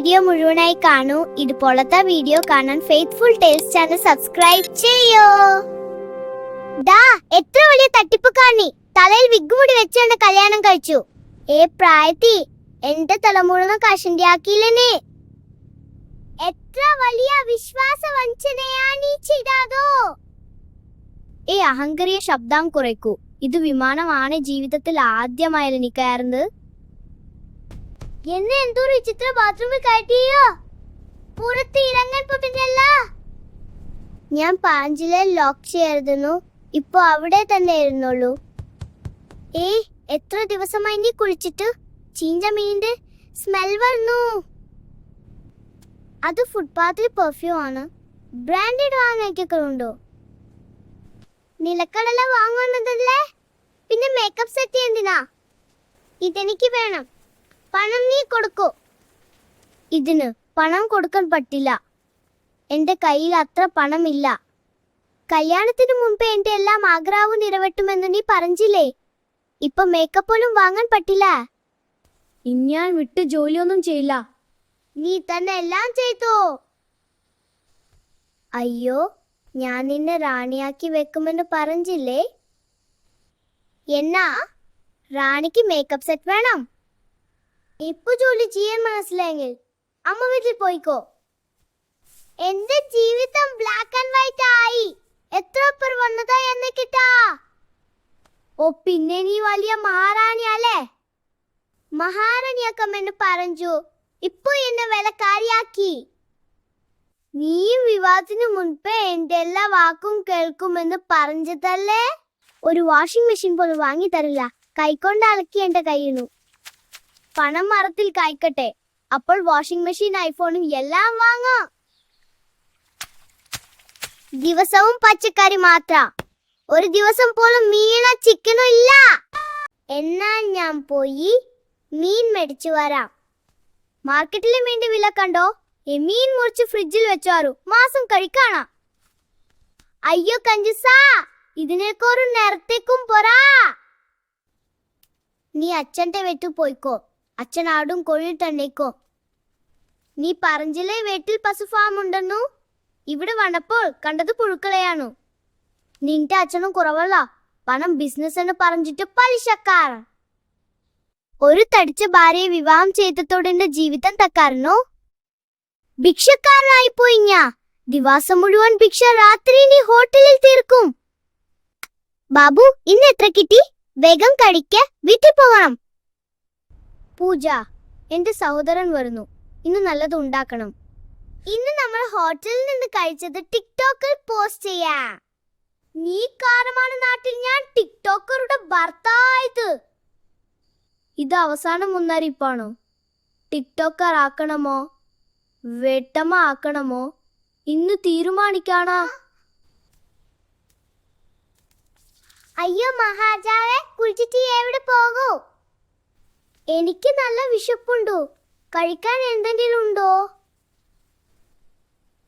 Video മുഴുവനായി കാണൂ. ഇതുപോലത്തെ വീഡിയോ കാണാൻ ഫെയ്ത്ത്ഫുൾ ടേൽസ് ചാനൽ സബ്സ്ക്രൈബ് ചെയ്യോ. ദാ എത്ര വലിയ തട്ടിപ്പുകാരനി. തലയിൽ വിഗ് മുടി വെച്ചാണ് കല്യാണം കഴിച്ചു. ഏ പ്രായത്തി എന്റെ തലമുഴുവൻ ആക്കിയില്ലേ എത്ര വലിയ വിശ്വാസ വഞ്ചനയാ നീ ചെയ്തതോ ഏ അഹങ്കരിയ ശബ്ദം കുറയ്ക്കൂ. ഇത് വിമാനമാണ് ജീവിതത്തിൽ ആദ്യമായാലും നീ കയറുന്നത്? എന്നെ എന്തോ ഒരു വിചിത്ര ബാത്റൂമിൽ കയറ്റിയോ? പുറത്ത് ഇറങ്ങാൻ പറ്റുന്നില്ല. ഞാൻ പാഞ്ചിലെ ലോക്ക് ചെയ്യായിരുന്നു ഇപ്പൊ അവിടെ തന്നെ ഇരുന്നുള്ളൂ ഏ എത്ര ദിവസമായി നീ കുളിച്ചിട്ട്? ചീഞ്ച മീനിന്റെ സ്മെൽ വരുന്നു. അത് ഫുട്പാത്തിൽ പെർഫ്യൂം ആണ്. ബ്രാൻഡഡ് വാങ്ങിക്കുണ്ടോ നിലക്കടല വാങ്ങുന്നതല്ലേ? പിന്നെ മേക്കപ്പ് സെറ്റ് എന്തിനാ? ഇതെനിക്ക് വേണം. പണം നീ കൊടുക്കൂ. ഇതിന് പണം കൊടുക്കാൻ പറ്റില്ല. എന്റെ കയ്യിൽ അത്ര പണമില്ല. കല്യാണത്തിന് മുമ്പേ എന്റെ എല്ലാം ആഗ്രഹവും നിറവേറ്റുമെന്ന് നീ പറഞ്ഞില്ലേ? ഇപ്പൊ മേക്കപ്പ് പോലും വാങ്ങാൻ പറ്റില്ല. ഇനി ഞാൻ വിട്ട് ജോലിയൊന്നും ചെയ്യില്ല. നീ തന്നെ എല്ലാം ചെയ്തോ. അയ്യോ ഞാൻ നിന്നെ റാണിയാക്കി വെക്കുമെന്ന് പറഞ്ഞില്ലേ? എന്നാ റാണിക്ക് മേക്കപ്പ് സെറ്റ് വേണം. ഇപ്പൊ ജോലി ചെയ്യാൻ മനസ്സിലായെങ്കിൽ അമ്മ വീട്ടിൽ പോയിക്കോ. എന്റെ ജീവിതം ബ്ലാക്ക് ആൻഡ് വൈറ്റ് ആയി. എത്ര പേർ വന്നതാ എന്ന് കിട്ടാ. ഓ പിന്നെ നീ വലിയ മഹാറാണിയല്ലേ എന്നെ പറഞ്ഞു. ഇപ്പൊ എന്നെ വിലക്കാരിയാക്കി. നീ വിവാഹത്തിന് മുൻപേ എന്റെ എല്ലാ വാക്കും കേൾക്കുമെന്ന് പറഞ്ഞതല്ലേ? ഒരു വാഷിംഗ് മെഷീൻ പോലും വാങ്ങി തരില്ല. കൈകൊണ്ട് അലക്കി എന്റെ കയ്യിനു. പണം മറത്തിൽ കായ്ക്കട്ടെ. അപ്പോൾ വാഷിംഗ് മെഷീൻ ഐഫോണും എല്ലാം വാങ്ങാം. ദിവസവും പച്ചക്കറി മാത്ര. ഒരു ദിവസം പോലും മീന ചിക്കനും ഇല്ല. എന്നാൽ ഞാൻ പോയി മീൻ മേടിച്ചു വരാം. മാർക്കറ്റിലെ മീന്റെ വില കണ്ടോ? മീൻ മുറിച്ച് ഫ്രിഡ്ജിൽ വെച്ചാറു മാസം കഴിക്കാണാ. അയ്യോ കഞ്ചുസാ ഇതിനേക്കൊരു നേരത്തേക്കും പോരാ. നീ അച്ഛന്റെ വെട്ടു പോയിക്കോ. അച്ഛൻ ആടും കൊഴിട്ടണ്ടേക്കോ നീ പറഞ്ചിലെ വീട്ടിൽ പശു ഫാം ഉണ്ടെന്നു? ഇവിടെ വന്നപ്പോൾ കണ്ടത് പുഴുക്കളെയാണു. നിന്റെ അച്ഛനും കുറവല്ല പണം ബിസിനസ് എന്ന് പറഞ്ഞിട്ട് പലിശക്കാർ ഒരു തടിച്ച ഭാര്യയെ വിവാഹം ചെയ്തതോടെ എന്റെ ജീവിതം തക്കാരനോ ഭിക്ഷക്കാരനായി പോയി ദിവസം മുഴുവൻ ഭിക്ഷ രാത്രി നീ ഹോട്ടലിൽ തീർക്കും. ബാബു ഇന്ന് എത്ര കിട്ടി? വേഗം കഴിക്ക വീട്ടിൽ പോകണം. പൂജ എന്റെ സഹോദരൻ വരുന്നു. ഇന്ന് നല്ലത് ഉണ്ടാക്കണം. ഇന്ന് നമ്മൾ ഹോട്ടലിൽ നിന്ന് കഴിച്ചത് ടിക്ടോക്കിൽ പോസ്റ്റ് ചെയ്യാ. നീ കാരണമാണ് നാട്ടിൽ ഞാൻ ടിക്ടോക്കറുടെ ഭർത്താവായത് ഇത് അവസാന മുന്നറിയിപ്പാണോ ടിക്ടോക്കർ ആക്കണമോ വെട്ടമ്മ ആക്കണമോ ഇന്ന് തീരുമാനിക്കാണാ. അയ്യോ മഹാരാജാവെ കുളിച്ചിട്ട് എവിടെ പോകൂ? എനിക്ക് നല്ല വിശപ്പുണ്ടു? കഴിക്കാൻ എന്തെങ്കിലും ഉണ്ടോ?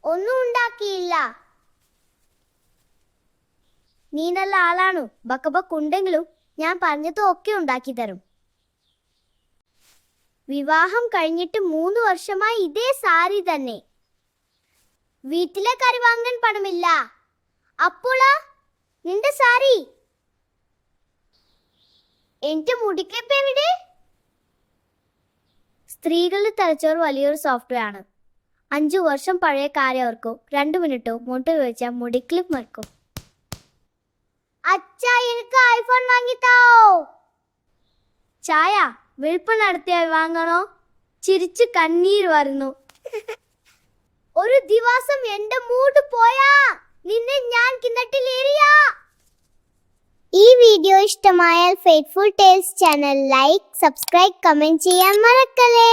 ഒന്നും ഉണ്ടാക്കിയില്ല. നീ നല്ല ആളാണു. ബക്കബക്കുണ്ടെങ്കിലും ഞാൻ പറഞ്ഞത് ഒക്കെ ഉണ്ടാക്കി തരും. വിവാഹം കഴിഞ്ഞിട്ട് മൂന്ന് വർഷമായി ഇതേ സാരി തന്നെ. വീട്ടിലെ കറി വാങ്ങാൻ പണമില്ല. അപ്പോളാ നിന്റെ സാരി? എന്റെ മുടിക്കപ്പെവിടെ സ്ത്രീകളുടെ തലച്ചോറ് വലിയൊരു സോഫ്റ്റ്വെയർ ആണ്. അഞ്ചു വർഷം പഴയ കാര്യം ഓർക്കും. രണ്ടു മിനിറ്റോ മുട്ട് മുടി മുടിക്ലിപ്പ് മറക്കും. അച്ഛാ എനിക്ക് ഐഫോൺ വാങ്ങിത്താവോ? ചായ വെളുപ്പം നടത്തിയാൽ വാങ്ങണോ? ചിരിച്ച് കണ്ണീർ വരുന്നു. ഒരു ദിവസം എന്റെ മൂഡ് പോയാ. നിന്നെ ഞാൻ കിണറ്റിൽ എറിയാ. ഈ വീഡിയോ ഇഷ്ടമായാൽ faithful tales channel like subscribe comment ചെയ്യാൻ മറക്കല്ലേ?